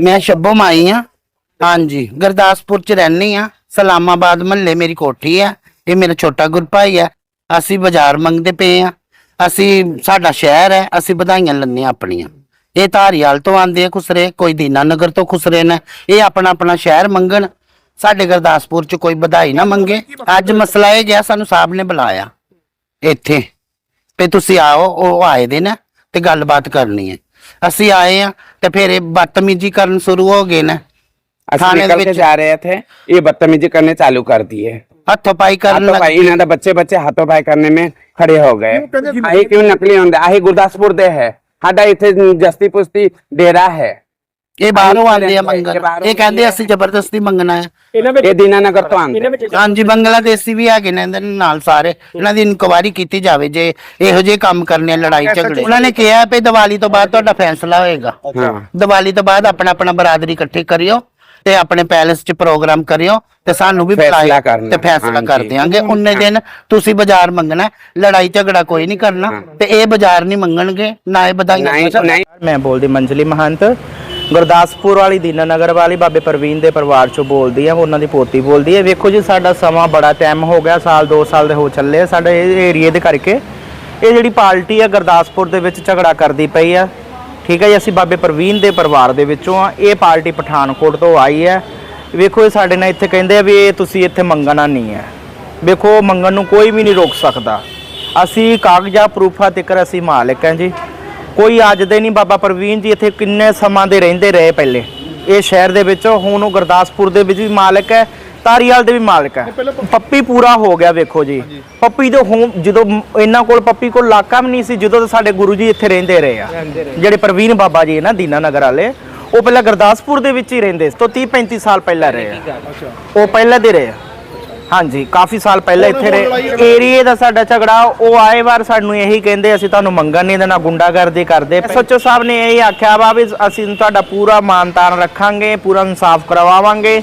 ਮੈਂ ਸ਼ੱਬੋ ਮਾਈ ਆ। ਹਾਂਜੀ, ਗੁਰਦਾਸਪੁਰ ਚ ਰਹਿਣੀ ਆ। ਸਲਾਮਾਬਾਦ ਮਹੱਲੇ ਮੇਰੀ ਕੋਠੀ ਆ। ਇਹ ਮੇਰਾ ਛੋਟਾ ਗੁਰਪਾਈ ਆ। ਅਸੀਂ ਬਾਜ਼ਾਰ ਮੰਗਦੇ ਪਏ ਆ। ਅਸੀਂ, ਸਾਡਾ ਸ਼ਹਿਰ ਹੈ। ਅਸੀਂ ਵਧਾਈਆਂ ਲੈਣੇ ਆਪਣੀਆਂ। ਇਹ ਧਾਰੀਆਲ ਤੋਂ ਆਂਦੇ ਆ ਖੁਸਰੇ, ਕੋਈ ਦੀਨਾ ਨਗਰ ਤੋਂ ਖੁਸਰੇ ਨੇ। ਇਹ ਆਪਣਾ ਆਪਣਾ ਸ਼ਹਿਰ ਮੰਗਣ। ਸਾਡੇ ਗੁਰਦਾਸਪੁਰ ਚ ਕੋਈ ਵਧਾਈ ਨਾ ਮੰਗੇ। ਅੱਜ ਮਸਲਾ ਇਹ ਗਿਆ, ਸਾਨੂੰ ਸਾਹਿਬ ਨੇ ਬੁਲਾਇਆ। ਇੱਥੇ। ਤੇ ਤੁਸੀਂ ਆਓ ਉਹ ਆਏ ਦੇ ਨਾ ਤੇ ਗੱਲਬਾਤ ਕਰਨੀ ਹੈ ਅਸੀਂ ਆਏ ਆ ਤੇ ਫਿਰ ਇਹ ਬਦਤਮੀਜੀ ਕਰਨ ਸ਼ੁਰੂ ਹੋ ਗਏ ਨੇ ਅਸੀਂ थाने निकल के ਵਿੱਚ- जा रहे थे ये बदतमीजी करने चालू कर दिए ਹੱਥੋਂ ਪਾਈ ਕਰਨ हाथों ਲੱਗ पाई इन्होंने तो बच्चे बच्चे हाथों पाई करने में खड़े हो गए आही क्यों नकली होंगे आही गुरदासपुर दे है साडा इथे जस्ती पुस्ती डेरा है ਇਹ ਬਾਹਰੋਂ ਆਉਂਦੇ ਆ ਮੰਗਣ। ਇਹ ਕਹਿੰਦੇ ਅਸੀਂ ਜ਼ਬਰਦਸਤੀ ਮੰਗਣਾ ਹੈ। ਇਹ ਦੀਨਾਨਗਰ ਤੋਂ ਆਉਂਦੇ ਹਾਂਜੀ ਬੰਗਲਾਦੇਸ਼ੀ ਵੀ ਹੈਗੇ ਨੇ ਇਹਨਾਂ ਨਾਲ ਸਾਰੇ। ਇਹਨਾਂ ਦੀ ਇਨਕੁਆਇਰੀ ਕੀਤੀ ਜਾਵੇ ਜੇ ਇਹੋ ਜਿਹੇ ਕੰਮ ਕਰਨੇ ਆ ਲੜਾਈ ਝਗੜੇ। ਉਹਨਾਂ ਨੇ ਕਿਹਾ ਵੀ ਦੀਵਾਲੀ ਤੋਂ ਬਾਅਦ ਤੁਹਾਡਾ ਫੈਸਲਾ ਹੋਏਗਾ। ਦੀਵਾਲੀ ਤੋਂ ਬਾਅਦ ਆਪਣਾ ਆਪਣਾ ਬਰਾਦਰੀ ਇਕੱਠੀ ਕਰਿਓ ਤੇ ਆਪਣੇ ਪੈਲਸ 'ਚ ਪ੍ਰੋਗਰਾਮ ਕਰਿਓ ਤੇ ਸਾਨੂੰ ਵੀ ਫੈਸਲਾ ਤੇ ਫੈਸਲਾ ਕਰ ਦਿਆਂਗੇ। ਉਹਨੇ ਦਿਨ ਤੁਸੀਂ ਬਾਜ਼ਾਰ ਮੰਗਣਾ ਲੜਾਈ ਝਗੜਾ ਕੋਈ ਨਹੀਂ ਕਰਨਾ ਤੇ ਇਹ ਬਾਜ਼ਾਰ ਨਹੀਂ ਮੰਗਣਗੇ ਨਾ ਇਹ ਬਦਾਈਆਂ ਮੈਂ ਬੋਲਦੀ ਮੰਜਲੀ ਮਹੰਤ। ਗੁਰਦਾਸਪੁਰ ਵਾਲੀ ਦੀਨਾਨਗਰ ਵਾਲੀ, ਬਾਬੇ ਪ੍ਰਵੀਨ ਦੇ ਪਰਿਵਾਰ ਚੋਂ ਬੋਲਦੀ ਆ, ਉਹਨਾਂ ਦੀ ਪੋਤੀ ਬੋਲਦੀ ਹੈ ਵੇਖੋ ਜੀ, ਸਾਡਾ ਸਮਾਂ ਬੜਾ ਟਾਈਮ ਹੋ ਗਿਆ, ਸਾਲ 2 ਸਾਲ ਦੇ ਹੋ ਚੱਲੇ ਆ। ਸਾਡੇ ਇਹ ਏਰੀਏ ਦੇ ਕਰਕੇ ਇਹ ਜਿਹੜੀ ਪਾਰਟੀ ਆ, ਗੁਰਦਾਸਪੁਰ ਦੇ ਵਿੱਚ ਝਗੜਾ ਕਰਦੀ ਪਈ ਆ। ਠੀਕ ਹੈ ਜੀ, ਅਸੀਂ ਬਾਬੇ ਪ੍ਰਵੀਨ ਦੇ ਪਰਿਵਾਰ ਦੇ ਵਿੱਚੋਂ ਆ। ਇਹ ਪਾਰਟੀ ਪਠਾਨਕੋਟ ਤੋਂ ਆਈ ਹੈ ਵੇਖੋ ਇਹ ਸਾਡੇ ਨਾਲ ਇੱਥੇ ਕਹਿੰਦੇ ਆ ਵੀ ਇਹ ਤੁਸੀਂ ਇੱਥੇ ਮੰਗਣਾ ਨਹੀਂ ਹੈ ਵੇਖੋ, ਮੰਗਣ ਨੂੰ ਕੋਈ ਵੀ ਨਹੀਂ ਰੋਕ ਸਕਦਾ। ਅਸੀਂ ਕਾਗਜ਼ਾਂ, ਪ੍ਰੂਫਾਂ ਤੱਕ ਅਸੀਂ ਮਾਲਕ ਹਾਂ ਜੀ। ਕੋਈ ਅੱਜ ਦੇ ਨਹੀਂ ਬਾਬਾ ਪ੍ਰਵੀਨ ਜੀ ਇੱਥੇ ਕਿੰਨੇ ਸਮਾਂ ਦੇ ਰਹਿੰਦੇ ਰਹੇ ਪਹਿਲੇ। ਇਹ ਸ਼ਹਿਰ ਦੇ ਵਿੱਚ ਹੁਣ ਉਹ ਗੁਰਦਾਸਪੁਰ ਦੇ ਵਿੱਚ ਵੀ ਮਾਲਕ ਹੈ ਤਾਰੀਵਾਲ ਦੇ ਵੀ ਮਾਲਕ ਹੈ। ਪੱਪੀ ਪੂਰਾ ਹੋ ਗਿਆ ਵੇਖੋ ਜੀ। ਪੱਪੀ ਦੇ ਹੁਣ ਜਦੋਂ ਇਹਨਾਂ ਕੋਲ ਪੱਪੀ ਕੋਲ ਇਲਾਕਾ ਵੀ ਨਹੀਂ ਸੀ ਜਦੋਂ ਤੋਂ ਸਾਡੇ ਗੁਰੂ ਜੀ ਇੱਥੇ ਰਹਿੰਦੇ ਰਹੇ ਆ। ਜਿਹੜੇ ਪ੍ਰਵੀਨ ਬਾਬਾ ਜੀ ਨਾ ਦੀਨਾਨਗਰ ਵਾਲੇ ਉਹ ਪਹਿਲਾਂ ਗੁਰਦਾਸਪੁਰ ਦੇ ਵਿੱਚ ਹੀ ਰਹਿੰਦੇ ਸੀ ਤੋਂ 30 35 ਸਾਲ ਪਹਿਲਾਂ ਰਹੇ ਆ। ਉਹ ਪਹਿਲਾਂ ਦੇ ਰਹੇ ਆ। ਹਾਂਜੀ ਕਾਫੀ ਸਾਲ ਪਹਿਲਾਂ ਇੱਥੇ ਰਹੇ। ਏਰੀਏ ਦਾ ਸਾਡਾ ਝਗੜਾ ਉਹ ਆਏ ਵਾਰ ਸਾਨੂੰ ਇਹੀ ਕਹਿੰਦੇ ਅਸੀਂ ਤੁਹਾਨੂੰ ਮੰਗਣ ਨਹੀਂ ਦੇਣਾ ਗੁੰਡਾਗਰਦੀ ਕਰਦੇ ਸੱਚੋ ਸਾਹਿਬ ਨੇ ਇਹੀ ਆਖਿਆ ਵਾ ਵੀ ਅਸੀਂ ਤੁਹਾਡਾ ਪੂਰਾ ਮਾਨਤਾਨ ਰੱਖਾਂਗੇ ਪੂਰਾ ਇਨਸਾਫ ਕਰਵਾਵਾਂਗੇ।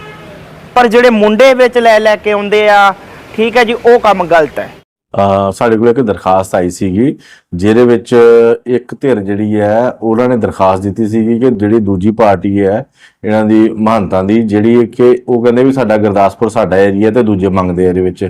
ਪਰ ਜਿਹੜੇ ਮੁੰਡੇ ਵਿੱਚ ਲੈ ਲੈ ਕੇ ਆਉਂਦੇ ਆ, ਠੀਕ ਹੈ ਜੀ, ਉਹ ਕੰਮ ਗਲਤ ਹੈ। ਸਾਡੇ ਕੋਲ ਇੱਕ ਦਰਖਾਸਤ ਆਈ ਸੀਗੀ, ਜਿਹਦੇ ਵਿੱਚ ਇੱਕ ਧਿਰ ਜਿਹੜੀ ਹੈ, ਉਹਨਾਂ ਨੇ ਦਰਖਾਸਤ ਦਿੱਤੀ ਸੀਗੀ ਕਿ ਜਿਹੜੀ ਦੂਜੀ ਪਾਰਟੀ ਹੈ, ਇਹਨਾਂ ਦੀ ਮਹੰਤਾਂ ਦੀ, ਜਿਹੜੀ ਕਿ ਉਹ ਕਹਿੰਦੇ ਵੀ ਸਾਡਾ ਗੁਰਦਾਸਪੁਰ ਸਾਡਾ ਏਰੀਆ ਤੇ ਦੂਜੇ ਮੰਗਦੇ ਆ ਇਹਦੇ ਵਿੱਚ।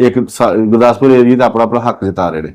ਇੱਕ ਸਾ- ਗੁਰਦਾਸਪੁਰ ਏਰੀਆ ਦਾ ਆਪਣਾ ਆਪਣਾ ਹੱਕ ਜਤਾ ਰਹੇ ਨੇ।